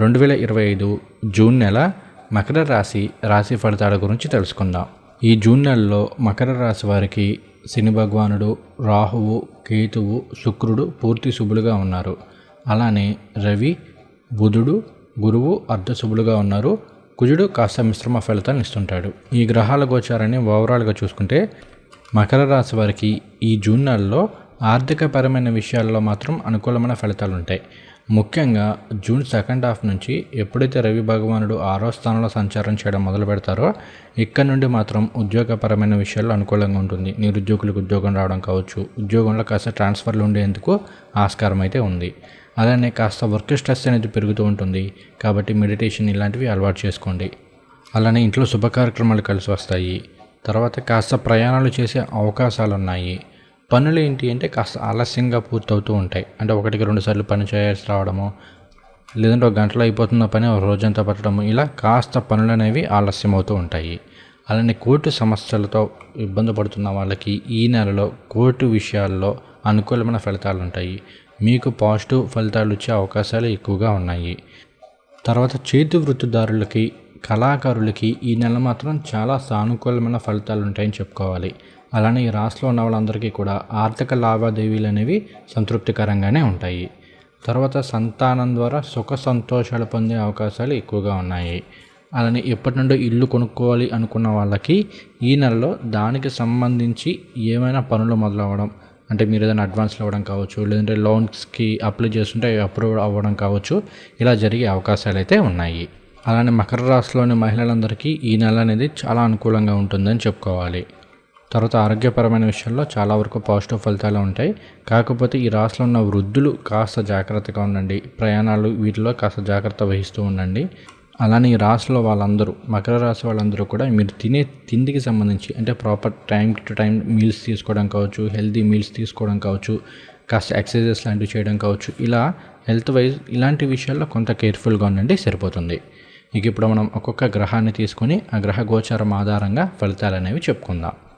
రెండు వేల ఇరవై ఐదు జూన్ నెల మకర రాశి రాశి ఫలితాల గురించి తెలుసుకుందాం. ఈ జూన్ నెలలో మకర రాశి వారికి శని భగవానుడు రాహువు కేతువు శుక్రుడు పూర్తి శుభులుగా ఉన్నారు. అలానే రవి బుధుడు గురువు అర్ధశుభులుగా ఉన్నారు. కుజుడు కాస్త మిశ్రమ ఫలితాన్ని ఇస్తుంటాడు. ఈ గ్రహాల గోచారాన్ని ఓవరాల్గా చూసుకుంటే మకర రాశి వారికి ఈ జూన్ నెలలో ఆర్థికపరమైన విషయాల్లో మాత్రం అనుకూలమైన ఫలితాలు ఉంటాయి ముఖ్యంగా జూన్ సెకండ్ హాఫ్ నుంచి ఎప్పుడైతే రవి భగవానుడు ఆరో స్థానంలో సంచారం చేయడం మొదలు పెడతారో ఇక్కడ నుండి మాత్రం ఉద్యోగపరమైన విషయాల్లో అనుకూలంగా ఉంటుంది. నిరుద్యోగులకు ఉద్యోగం రావడం కావచ్చు ఉద్యోగంలో కాస్త ట్రాన్స్ఫర్లు ఉండేందుకు ఆస్కారం అయితే ఉంది. అలానే కాస్త వర్క్ స్ట్రెస్ అనేది పెరుగుతూ ఉంటుంది. కాబట్టి మెడిటేషన్ ఇలాంటివి అలవాటు చేసుకోండి. అలానే ఇంట్లో శుభ కార్యక్రమాలు కలిసి వస్తాయి. తర్వాత కాస్త ప్రయాణాలు చేసే అవకాశాలు ఉన్నాయి పనులు ఏంటి అంటే కాస్త ఆలస్యంగా పూర్తవుతూ ఉంటాయి. అంటే ఒకటికి రెండు సార్లు పని చేయాల్సి రావడము లేదంటే ఒక గంటలో అయిపోతున్న పని ఒక రోజంతా పట్టడము ఇలా కాస్త పనులు అనేవి ఆలస్యం అవుతూ ఉంటాయి. అలానే కోర్టు సమస్యలతో ఇబ్బంది పడుతున్న వాళ్ళకి ఈ నెలలో కోర్టు విషయాల్లో అనుకూలమైన ఫలితాలు ఉంటాయి మీకు పాజిటివ్ ఫలితాలు వచ్చే అవకాశాలు ఎక్కువగా ఉన్నాయి. తర్వాత చేతి వృత్తిదారులకి కళాకారులకి ఈ నెల మాత్రం చాలా సానుకూలమైన ఫలితాలు ఉంటాయని చెప్పుకోవాలి. అలానే ఈ రాష్ట్రంలో ఉన్న వాళ్ళందరికీ కూడా ఆర్థిక లావాదేవీలు అనేవి సంతృప్తికరంగానే ఉంటాయి. తర్వాత సంతానం ద్వారా సుఖ సంతోషాలు పొందే అవకాశాలు ఎక్కువగా ఉన్నాయి. అలానే ఎప్పటి నుండో ఇల్లు కొనుక్కోవాలి అనుకున్న వాళ్ళకి ఈ నెలలో దానికి సంబంధించి ఏమైనా పనులు మొదలవ్వడం అంటే మీరు ఏదైనా అడ్వాన్స్లు అవ్వడం కావచ్చు లేదంటే లోన్స్కి అప్లై చేస్తుంటే అప్రూవ్ అవ్వడం కావచ్చు ఇలా జరిగే అవకాశాలు అయితే ఉన్నాయి. అలానే మకర రాశిలోని మహిళలందరికీ ఈ నెల అనేది చాలా అనుకూలంగా ఉంటుందని చెప్పుకోవాలి. తర్వాత ఆరోగ్యపరమైన విషయంలో చాలా వరకు పాజిటివ్ ఫలితాలు ఉంటాయి. కాకపోతే ఈ రాశిలో ఉన్న వృద్ధులు కాస్త జాగ్రత్తగా ఉండండి. ప్రయాణాలు వీటిలో కాస్త జాగ్రత్త వహిస్తూ ఉండండి. అలానే ఈ రాశిలో వాళ్ళందరూ మకర రాశి వాళ్ళందరూ కూడా మీరు తినే తిండికి సంబంధించి అంటే proper time to time meals తీసుకోవడం కావచ్చు హెల్తీ మీల్స్ తీసుకోవడం కావచ్చు కాస్త ఎక్సర్సైజెస్ లాంటివి చేయడం కావచ్చు ఇలా హెల్త్ వైజ్ ఇలాంటి విషయాల్లో కొంత కేర్ఫుల్గా ఉండండి సరిపోతుంది. ఇక ఇప్పుడు మనం ఒక్కొక్క గ్రహాన్ని తీసుకొని ఆ గ్రహ గోచారం ఆధారంగా ఫలితాలు అనేవి చెప్పుకుందాం.